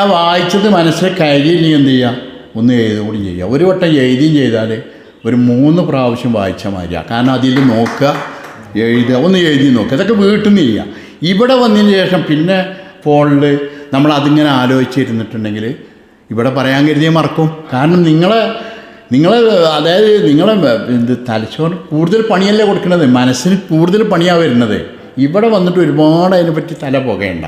ആ വായിച്ചത് മനസ്സിൽ കയറി നീ എന്ത് ചെയ്യുക ഒന്ന് എഴുതുകൂടി ചെയ്യുക ഒരു വട്ടം എഴുതിയും ചെയ്താൽ ഒരു മൂന്ന് പ്രാവശ്യം വായിച്ച മാതിരിയാണ് കാരണം അതിൽ നോക്കുക എഴുതുക ഒന്ന് എഴുതി നോക്കുക. ഇതൊക്കെ വീട്ടിൽ നിന്ന് ചെയ്യുക ഇവിടെ വന്നതിന് ശേഷം പിന്നെ ഫോണിൽ നമ്മൾ അതിങ്ങനെ ആലോചിച്ചിരുന്നിട്ടുണ്ടെങ്കിൽ ഇവിടെ പറയാൻ കരുതിയ മറക്കും. കാരണം നിങ്ങളെ നിങ്ങൾ അതായത് നിങ്ങളെ ഇത് തലച്ചോറിന് കൂടുതൽ പണിയല്ലേ കൊടുക്കുന്നത് മനസ്സിന് കൂടുതൽ പണിയാണ് വരുന്നത്. ഇവിടെ വന്നിട്ട് ഒരുപാട് അതിനെപ്പറ്റി തല പുകയണ്ട.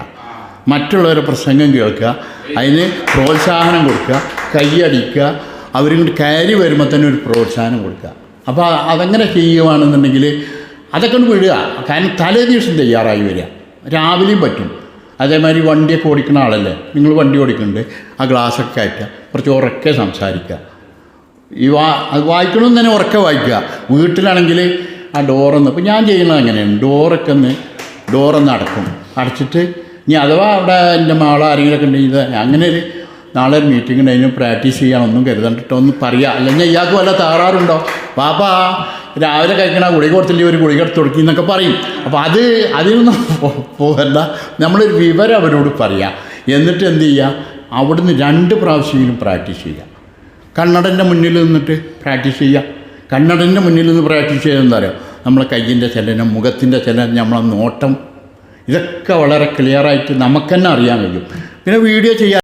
മറ്റുള്ളവരുടെ പ്രസംഗം കേൾക്കുക അതിന് പ്രോത്സാഹനം കൊടുക്കുക കൈയടിക്കുക അവരിങ്ങോട്ട് കയറി വരുമ്പോൾ തന്നെ ഒരു പ്രോത്സാഹനം കൊടുക്കുക. അപ്പോൾ അതങ്ങനെ ചെയ്യുകയാണെന്നുണ്ടെങ്കിൽ അതൊക്കെ ഒന്ന് വിടുക. കാരണം തലേ ദിവസം തയ്യാറായി വരിക. രാവിലെയും പറ്റും. അതേമാതിരി വണ്ടിയൊക്കെ ഓടിക്കുന്ന ആളല്ലേ? നിങ്ങൾ വണ്ടി ഓടിക്കുന്നുണ്ട്. ആ ഗ്ലാസ്സൊക്കെ കയറ്റുക. കുറച്ച് ഉറക്കെ സംസാരിക്കുക. ഈ വാ അത് വായിക്കണമെന്ന് തന്നെ ഉറക്കെ വായിക്കുക. വീട്ടിലാണെങ്കിൽ ആ ഡോറൊന്ന് ഇപ്പം ഞാൻ ചെയ്യുന്നത് അങ്ങനെയാണ്. ഡോറൊക്കെ ഒന്ന് ഡോറൊന്ന് അടക്കും. അടച്ചിട്ട് ഇനി അഥവാ അവിടെ എന്റെ മാളോ ആരെങ്കിലുമൊക്കെ ഉണ്ടെങ്കിൽ അങ്ങനെ ഒരു നാളെ ഒരു മീറ്റിംഗ് ഉണ്ടെങ്കിൽ പ്രാക്ടീസ് ചെയ്യാനൊന്നും കരുതണ്ടിട്ടോ ഒന്ന് പറയുക അല്ലെങ്കിൽ ഇയാൾക്ക് വല്ല താറാറുണ്ടോ പാപ്പാ രാവിലെ കഴിക്കണ ഗുളിക കൊടുത്തില്ലേ ഒരു ഗുളിക എടുത്ത് കൊടുക്കി എന്നൊക്കെ പറയും. അപ്പോൾ അത് അതിനൊന്നും പോകല്ല നമ്മളൊരു വിവരം അവരോട് പറയാം. എന്നിട്ട് എന്ത് ചെയ്യുക അവിടുന്ന് രണ്ട് പ്രാവശ്യമെങ്കിലും പ്രാക്ടീസ് ചെയ്യുക കണ്ണടന്റെ മുന്നിൽ നിന്നിട്ട് പ്രാക്ടീസ് ചെയ്യുക കണ്ണടന്റെ മുന്നിൽ നിന്ന് പ്രാക്ടീസ് ചെയ്യുക എന്താ പറയുക നമ്മളെ കയ്യിന്റെ ചലനം മുഖത്തിന്റെ ചലനം നമ്മളെ നോട്ടം ഇതൊക്കെ വളരെ ക്ലിയറായിട്ട് നമുക്ക് തന്നെ അറിയാൻ കഴിയും. പിന്നെ വീഡിയോ ചെയ്യാൻ